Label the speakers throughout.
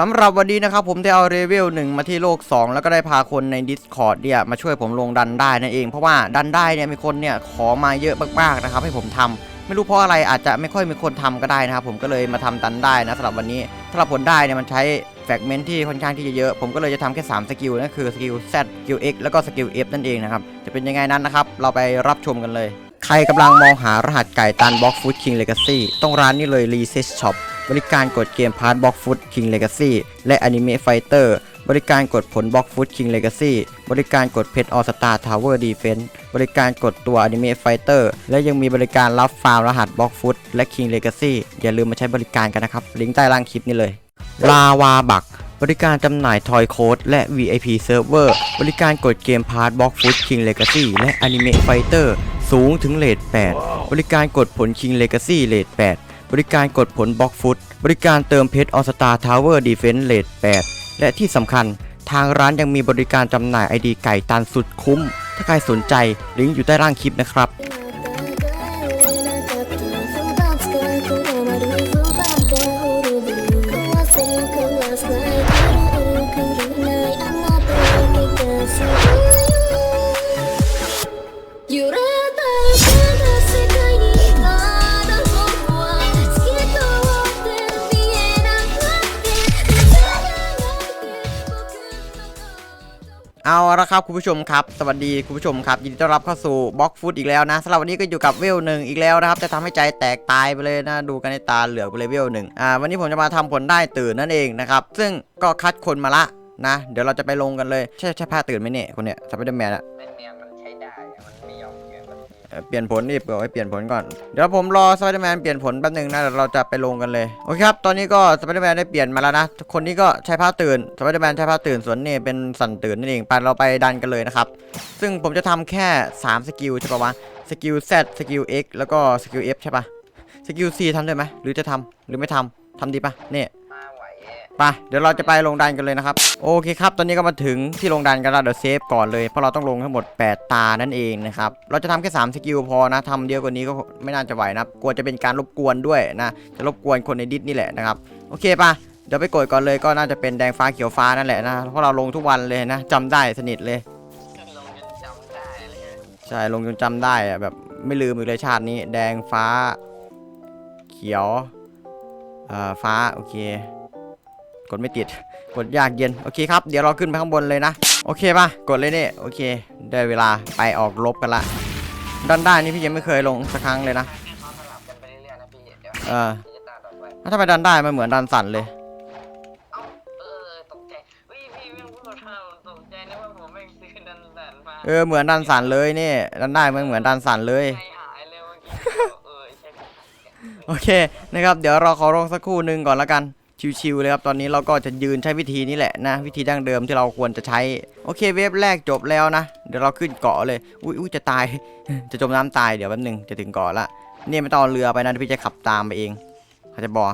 Speaker 1: สำหรับวันนี้นะครับผมได้เอาเลเวลหนึ่งมาที่โลก 2 แล้วก็ได้พาคนใน Discord เนี่ยมาช่วยผมลงดันได้นั่นเอง เพราะว่าดันได้เนี่ยมีคนเนี่ยขอมาเยอะมากๆนะครับให้ผมทำไม่รู้เพราะอะไรอาจจะไม่ค่อยมีคนทำก็ได้นะครับผมก็เลยมาทำดันได้นะสำหรับวันนี้สำหรับผลได้เนี่ยมันใช้แฟกเมนต์ที่ค่อนข้างที่จะเยอะ ผมก็เลยจะทำแค่ 3 สกิลนั่นคือสกิล Z สกิล X แล้วก็สกิล F นั่นเองนะครับจะเป็นยังไงนั้นนะครับเราไปรับชมกันเลย ใครกำลังมองหารหัสไก่ตันบล็อกฟูดคิงเลกาซี่ต้องร้านนี้เลย r e s e t Shop บริการกดเกมพาร์ทบล็อกฟุตคิงเลกาซี่และอนิเมะไฟเตอร์บริการกดผลบล็อกฟุตคิงเลกาซี่บริการกดเพชรออสตาทาวเวอร์ดีเฟนส์บริการกดตัวอนิเมะไฟเตอร์และยังมีบริการรับฟาร์มรหัสบล็อกฟุตและคิงเลกาซี่อย่าลืมมาใช้บริการกันนะครับ ลิงก์ใต้ล่างคลิปนี้เลย ลาวาบักบริการจำหน่ายทอยโค้ดและ VIP Server บริการกดเกมพาร์ทบล็อกฟุตคิงเลกาซี่และอนิเมะไฟเตอร์สูงถึงเลท8 บริการกดผลคิงเลกาซี่เลท8 ริการกดผลบล็อกฟุต บริการเติมเพชรออสตาทาวเวอร์ดีเฟนส์เลท8และที่สำคัญ ทางร้านยังมีบริการจำหน่ายไอดีไก่ตันสุดคุ้ม ถ้าใครสนใจลิงก์อยู่ใต้ล่างคลิปนะครับ เอาละครับคุณผู้ชมครับ สวัสดีคุณผู้ชมครับยินดีต้อนรับเข้าสู่บล็อกฟุตอีกแล้วนะสำหรับวันนี้ก็อยู่กับเวลหนึ่งอีกแล้วนะครับจะทำให้ใจแตกตายไปเลยนะดูกันในตาเหลือกไปเลยเวลหนึ่งอ่าวันนี้ผมจะมาทำผลได้ตื่นนั่นเองนะครับซึ่งก็คัดคนมาละนะ เดี๋ยวเราจะไปลงกันเลยใช่ใช่ผ้าตื่นไหมเนี่ยคนเนี้ยสไปเดอร์แมนอะ
Speaker 2: เปลี่ยนสักที
Speaker 1: เอ่อเปลี่ยนผลนี่เปิดให้เปลี่ยนผลก่อน เดี๋ยวผมรอสไปเดอร์แมนเปลี่ยนผลแป๊บนึงนะเดี๋ยวเราจะไปลงกันเลย โอเคครับ ตอนนี้ก็สไปเดอร์แมนได้เปลี่ยนมาแล้วนะ คนนี้ก็ใช้ผ้าตื่น สไปเดอร์แมนใช้ผ้าตื่น ส่วนนี่เป็นสันตื่นนั่นเอง ไปเราไปดันกันเลยนะครับ ซึ่งผมจะทำแค่ 3 สกิลใช่ปะวะ สกิล Z สกิล X แล้วก็สกิล F ใช่ปะสกิล C ทำได้ไหมหรือจะทำหรือไม่ทำทำดีปะเนี่ย
Speaker 2: ไป
Speaker 1: เดี๋ยวเราจะไปลงดันกันเลยนะครับโอเคครับ ตอนนี้ก็มาถึงที่ลงดันกันแล้วเดี๋ยวเซฟก่อนเลยเพราะเราต้องลงทั้งหมด 8 ตานั่นเองนะครับเราจะทำแค่3สกิลพอนะทำเดียอะกว่านี้ก็ไม่น่าจะไหวนะกลัวจะเป็นการรบกวนด้วยนะจะรบกวนคนในดิสนี่แหละนะครับโอเคปะเดี๋ยวไปกดก่อนเลยก็น่าจะเป็นแดงฟ้าเขียวฟ้านั่นแหละนะเพราะเราลงทุกวันเลยนะจำได้สนิทเลยใช่ลงจนจำได้อะแบบไม่ลืมอีกเลยชาตินี้ แดงฟ้า เขียวอ่อฟ้าโอเค กดไม่ติด กดยากเย็น โอเคครับ เดี๋ยวเราขึ้นไปข้างบนเลยนะ โอเคป่ะ กดเลยเนี่ยโอเค ได้เวลาไปออกลบกันละ ด้านด้านนี่พี่ยังไม่เคยลงสักครั้งเลยนะ
Speaker 2: เขาสลับกันไปเรื่อยๆนะพี่ เดี๋ยว
Speaker 1: เออ
Speaker 2: พี่จะตาต่อไป
Speaker 1: แล้วทำไมดันได้มันเหมือนดันสั่นเลย
Speaker 2: เอ้าเออตกใจเฮ้ยพี่แม่งพูดมาผมตกใจนึกว่าผมแม่งซื้อดันดันมา
Speaker 1: เออ เหมือนดันสั่นเลยนี่ดันได้มันเหมือนดันสั่นเลย
Speaker 2: ใจหายเลยเมื่อกี้ เออใช่
Speaker 1: โอเคนะครับ เดี๋ยวเราขอลงสักครู่หนึ่งก่อนละกัน ชิวๆเลยครับตอนนี้เราก็จะยืนใช้วิธีนี้แหละนะ วิธีดั้งเดิมที่เราควรจะใช้ โอเคเวฟแรกจบแล้วนะ เดี๋ยวเราขึ้นเกาะเลยอุ้ยอุ้ยจะตาย จะจมน้ำตายเดี๋ยวแป๊บนึงจะถึงเกาะละนี่ไม่ต้องเรือไปนะพี่จะขับตามไปเองเขาจะบอ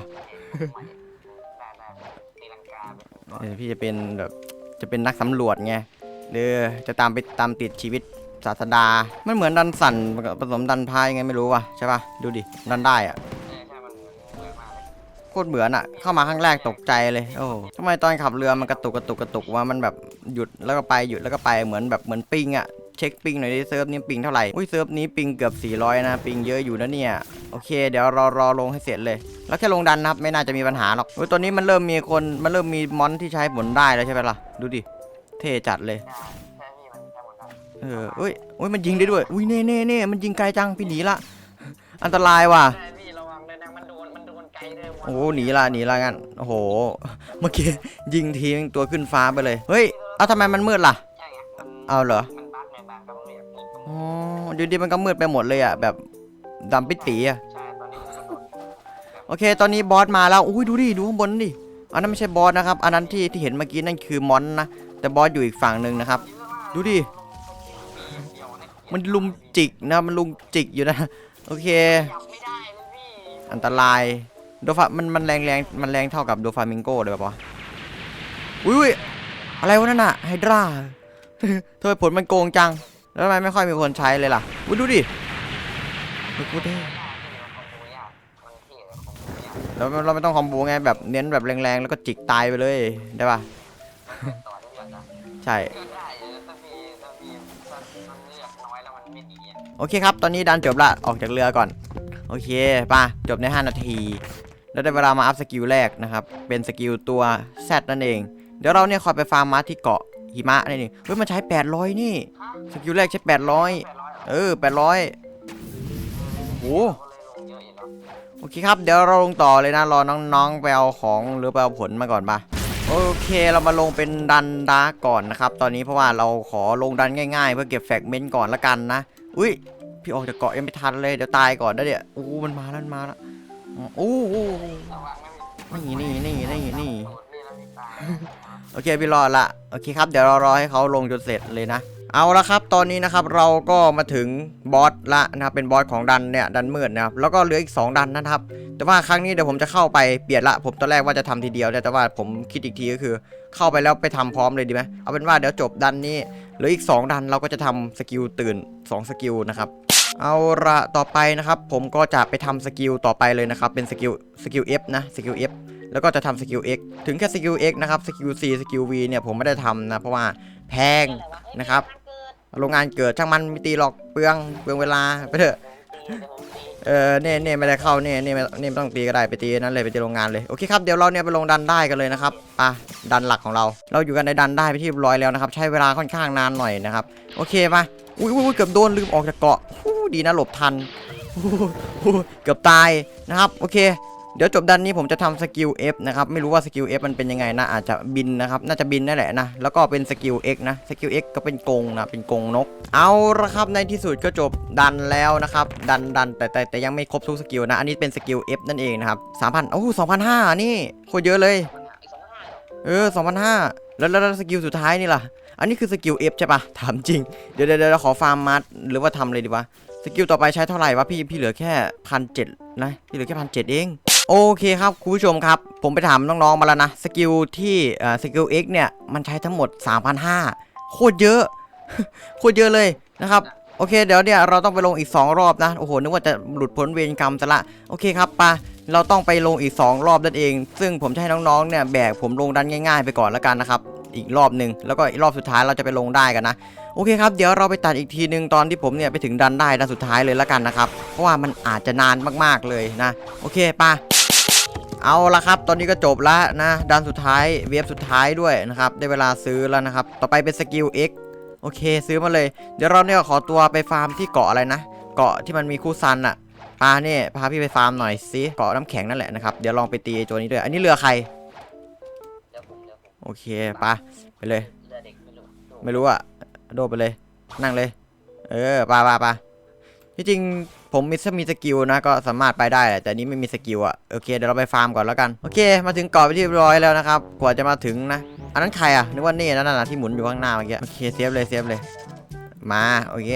Speaker 1: พี่จะเป็นแบบจะเป็นนักสำรวจไงหรือจะตามไปตามติดชีวิตศาสดา มันเหมือนดันสั่นผสมดันพายไงไม่รู้ว่ะใช่ป่ะดูดิดันได้อะ โคตรเหมือนอะเข้ามาครั้งแรกตกใจเลย โอ้ทำไมตอนขับเรือมันกระตุกกระตุกกระตุกว่ามันแบบหยุดแล้วก็ไปหยุดแล้วก็ไปเหมือนแบบเหมือนปิงอะเช็คปิงหน่อยดิเซิร์ฟนี้ปิงเท่าไหร่อุ้ยเซิร์ฟนี้ปิงเกือบ 400 นะ ปิงเยอะอยู่นะเนี่ย โอเค เดี๋ยวรอรอลงให้เสร็จเลย แล้วแค่ลงดันนะครับ ไม่น่าจะมีปัญหาหรอกอุ้ยตอนนี้มันเริ่มมีคนมันเริ่มมีมอนที่ใช้ผลได้แล้วใช่ไหมล่ะ ดูดิ เท่จัดเลย เออเอ้ยอุ้ยมันยิงได้ด้วย อุ้ยเน่เน่เน่มันยิงไกลจังพี่หนีละ อันตรายว่ะ
Speaker 2: โอ้
Speaker 1: โหหนีละหนีละงั้นโอ้โห เมื่อกี้ยิงทีนึงตัวขึ้นฟ้าไปเลย เฮ้ย เอาทำไมมันมืดล่ะ
Speaker 2: ใช่ไงมัน
Speaker 1: เอาเหรอ
Speaker 2: มันบั๊กในบางก็ต้องเรียกอีก
Speaker 1: อ๋ออยู่ดีมันก็มืดไปหมดเลยอะ แบบดำปิดตีอะ
Speaker 2: ใช่ตอนนี้มันก็โดน
Speaker 1: โอเค ตอนนี้บอสมาแล้ว อุ้ยดูดิ ดูข้างบนดิ อันนั้นไม่ใช่บอสนะครับ อันนั้นที่ที่เห็นเมื่อกี้นั่นคือมอนนะ แต่บอสอยู่อีกฝั่งหนึ่งนะครับ ดูดิ
Speaker 2: เดียวนะ
Speaker 1: มันลุมจิกนะ มันลุมจิกอยู่นะ โอเค
Speaker 2: จับไม่ได้เลยพี่
Speaker 1: อันตราย โดฟามันมันแรงแรงมันแรงเท่ากับโดฟามิงโกเลยป่ะวะอุ้ยอุ้ยอะไรวะนั่นน่ะไฮดราเธอผลมันโกงจัง แล้วทำไมไม่ค่อยมีคนใช้เลยล่ะอุ้ยดูดิดูกูดิ
Speaker 2: ยากพี่มันคอมโบยากมันเท่แต่คอมโบยาก
Speaker 1: เราไม่ต้องคอมโบไงแบบเน้นแบบแรงๆ แล้วก็จิกตายไปเลยได้ปะ
Speaker 2: ต่ะ
Speaker 1: ใช่โอเคครับ ตอนนี้ดันจบละ ออกจากเรือก่อน โอเคป่ะ จบใน 5 นาที แล้วได้เวลามาอัพสกิลแรกนะครับ เป็นสกิลตัว Z นั่นเอง เดี๋ยวเราเนี่ยคอยไปฟาร์มมาที่เกาะหิมะนี่นี่เฮ้ยมันใช้ 800 นี่สกิลแรกใช้ 800
Speaker 2: แปดร้อยเอ
Speaker 1: อ 800โอ้
Speaker 2: ก็เลย
Speaker 1: โอเคครับ เดี๋ยวเราลงต่อเลยนะ รอน้องๆไปเอาของหรือไปเอาผลมาก่อนปะโอเคเรามาลงเป็นดันดาร์กก่อนนะครับ ตอนนี้เพราะว่าเราขอลงดันง่ายๆ เพื่อเก็บแฟกเมนต์ก่อนละกันนะ อุ้ยพี่ออกจากเกาะยังไม่ทันเลยเดี๋ยวตายก่อนนะเดี๋ยวอู้มันมาแล้วมันมาแล้ว อู้อู้
Speaker 2: ระวังไม่มี
Speaker 1: นี่นี่นี่นี่นี่
Speaker 2: โดดนี่แล้วมีตาย
Speaker 1: โอเคพี่รอดละโอเคครับเดี๋ยวเรารอให้เขาลงจนเสร็จเลยนะ เอาละครับ ตอนนี้นะครับเราก็มาถึงบอสละนะครับเป็นบอสของดันเนี่ยดันมืดนะครับแล้วก็เหลืออีก 2 ดันนะครับ แต่ว่าครั้งนี้เดี๋ยวผมจะเข้าไปเปลี่ยนละผมตอนแรกว่าจะทำทีเดียวแต่ว่าผมคิดอีกทีก็คือ เข้าไปแล้วไปทำพร้อมเลยดีไหมเอาเป็นว่าเดี๋ยวจบดันนี้เหลืออีก 2 ดันเราก็จะทำสกิลตื่น 2 สกิลนะครับ เอาละต่อไปนะครับ ผมก็จะไปทำสกิลต่อไปเลยนะครับ เป็นสกิลสกิล F นะสกิล F แล้วก็จะทำสกิล X ถึงแค่สกิล X นะครับสกิล C สกิล V เนี่ยผมไม่ได้ทำนะ เพราะว่าแพงนะครับโรงงานเกิดช่างมันม่ตีหรอกเปลืองเปลืองเวลาไปเถอะเออเน่เน่ไม่ได้เข้าเน่เน่ไม่เน่ไม่ต้องตีก็ได้ไปตีนั้นเลยไปตีโรงงานเลยโอเคครับเดี๋ยวเราเนี่ยไปลงดันได้กันเลยนะครับอะดันหลักของเรา เราอยู่กันในดันได้ไปที่ร้อยแล้วนะครับ ใช้เวลาค่อนข้างนานหน่อยนะครับ โอเคมาอุ้ยอุ้ยอุ้ยเกือบโดนลืมออกจากเกาะ ดีนะหลบทันเกือบตายนะครับโอเค เดี๋ยวจบดันนี้ผมจะทำสกิล F นะครับไม่รู้ว่าสกิล F มันเป็นยังไงนะอาจจะบินนะครับน่าจะบินนั่นแหละนะแล้วก็เป็นสกิล X นะสกิล X ก็เป็นกงนะเป็นกงนก เอาละครับในที่สุดก็จบดันแล้วนะครับดันดันแต่แต่แต่ยังไม่ครบทุกสกิลนะอันนี้เป็นสกิล F นั่นเองนะครับ3,000โอ้2,500นี่โคตรเยอะเลย
Speaker 2: มันหาอีกสองห้าเหรอ
Speaker 1: เออ2,500แล้วแล้วแล้วสกิลสุดท้ายนี่ล่ะอันนี้คือสกิล F ใช่ปะถามจริงเดี๋ยวเดี๋ยวเดี๋ยวขอฟาร์มมัดหรือว่าทำเลยดีวะ สกิลต่อไปใช้เท่าไหร่วะพี่พี่เหลือแค่พันเจ็ดนะพี่เหลือแค่พันเจ็ดเองโอเคครับคุณผู้ชมครับ ผมไปถามน้องๆมาแล้วนะสกิลที่เอ่อสกิล X เนี่ยมันใช้ทั้งหมด 3,500 โคตรเยอะ โคตรเยอะเลยนะครับโอเคเดี๋ยวเนี่ยเราต้องไปลงอีก 2 รอบนะ โอ้โหนึกว่าจะหลุดพ้นเวรกรรมซะละโอเคครับปะเราต้องไปลงอีก 2 รอบนั่นเอง ซึ่งผมจะให้น้องๆเนี่ยแบกผมลงดันง่าย ๆ ไปก่อนแล้วกันนะครับ อีกรอบหนึ่งแล้วก็อีกรอบสุดท้ายเราจะไปลงได้กันนะโอเคครับเดี๋ยวเราไปตัดอีกทีหนึ่งตอนที่ผมเนี่ยไปถึงดันได้ดันสุดท้ายเลยแล้วกันนะครับเพราะว่ามันอาจจะนานมากๆเลยนะ โอเคปะเอาละครับ ตอนนี้ก็จบแล้วนะดันสุดท้ายเวฟสุดท้ายด้วยนะครับได้เวลาซื้อแล้วนะครับ ต่อไปเป็นสกิล X โอเค ซื้อมาเลย เดี๋ยวเราเนี่ยขอตัวไปฟาร์มที่เกาะอะไรนะ เกาะที่มันมีคู่ซันอะพาเนี่ยพาพี่ไปฟาร์มหน่อยสิเกาะน้ำแข็งนั่นแหละนะครับเดี๋ยวลองไปตีตัวนี้ด้วย อันนี้เรือใคร โอเคปะไปเลย
Speaker 2: เรือเด็กไม่รู้ดู
Speaker 1: ไม่รู้อะโดดไปเลย นั่งเลย เออปาปาปาที่จริงผมมีถ้ามีสกิลนะก็สามารถไปได้แหละแต่นี้ไม่มีสกิลอะโอเคเดี๋ยวเราไปฟาร์มก่อนแล้วกันโอเค มาถึงเกาะไปนที่เรียบร้อยแล้วนะครับกว่าจะมาถึงนะ อันนั้นใครอะนึกว่านี่นั่นน่ะที่หมุนอยู่ข้างหน้าเมื่อกี้โอเคเซฟเลยเซฟเลย มาโอเค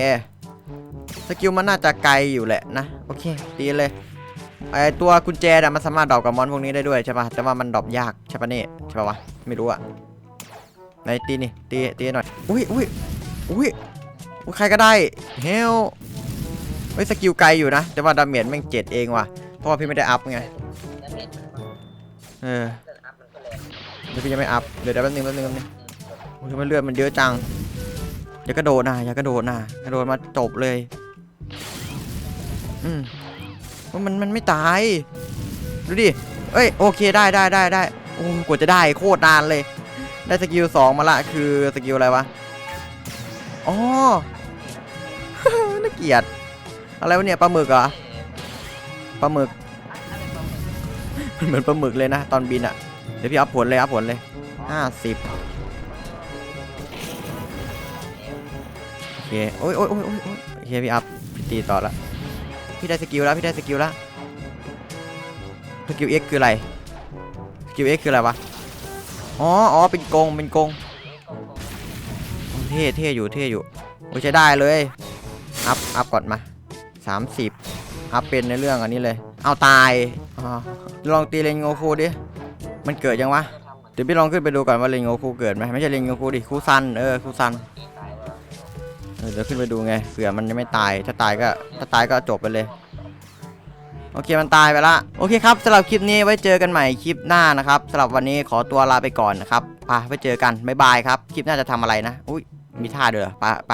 Speaker 1: สกิลมันน่าจะไกลอยู่แหละนะโอเคตีเลย ไอตัวกุญแจน่ะมันสามารถดรอปกับมอนพวกนี้ได้ด้วยใช่ปะแต่ว่ามันดรอปยากใช่ปะเนี่ยใช่ปะวะไม่รู้อะไหนตีนี่ตีตีหน่อยอุ้ยอุ้ยอุ้ยใครก็ได้เฮลเฮ้ยสกิลไกลอยู่นะ แต่ว่าดาเมจแม่งเจ็ดเองว่ะเพราะว่าพี่ไม่ได้อัพไง
Speaker 2: เอ
Speaker 1: อ
Speaker 2: เลือดอัพมันก็แรง
Speaker 1: เดี๋ยวพี่ยังไม่อัพเดี๋ยวเดี๋ยวแป๊บนึงแป๊บนึงแป๊บนึงโอ้ยทำไมเลือดมันเยอะจังอย่ากระโดดนะอย่ากระโดดนะกระโดดมาจบเลยอืม มันมันไม่ตาย ดูดิ เอ้ยโอเคได้ได้ได้ได้โอ้กว่าจะได้โคตรนานเลย ได้สกิลสองมาละคือสกิลอะไรวะ อ๋อ น่าเกียด อะไรวะเนี่ยปลาหมึกเหรอ ปลาหมึก มันเหมือนปลาหมึกเลยนะ ตอนบินอะเดี๋ยวพี่อัพผลเลยอัพผลเลยห้าสิบโอเค โอ้ยโอ้ยโอ้ยโอ้ยโอ้ยโอเคพี่อัพพี่ตีต่อละ พี่ได้สกิลแล้วพี่ได้สกิลแล้วสกิล X คืออะไรสกิล X คืออะไรวะอ๋ออ๋อเป็นกงเป็นกงเท่เท่อยู่เท่อยู่โอ้ใช้ได้เลยอัพอัพก่อนมา30อัพเป็นในเรื่องอันนี้เลย เอาตายอ๋อลองตีเลนโงคูดิมันเกิดยังวะเดี๋ยวพี่ลองขึ้นไปดูก่อนว่าเลนโงคูเกิดไหมไม่ใช่เลนโงคูดิคูซันเออคูซัน เดี๋ยวขึ้นไปดูไงเผื่อมันยังไม่ตาย ถ้าตายก็ถ้าตายก็จบไปเลย โอเคมันตายไปละ โอเคครับสำหรับคลิปนี้ไว้เจอกันใหม่คลิปหน้านะครับสำหรับวันนี้ขอตัวลาไปก่อนนะครับไปไว้เจอกันบ๊ายบายครับ คลิปหน้าจะทำอะไรนะ อุ้ยมีท่าเด้อไปไป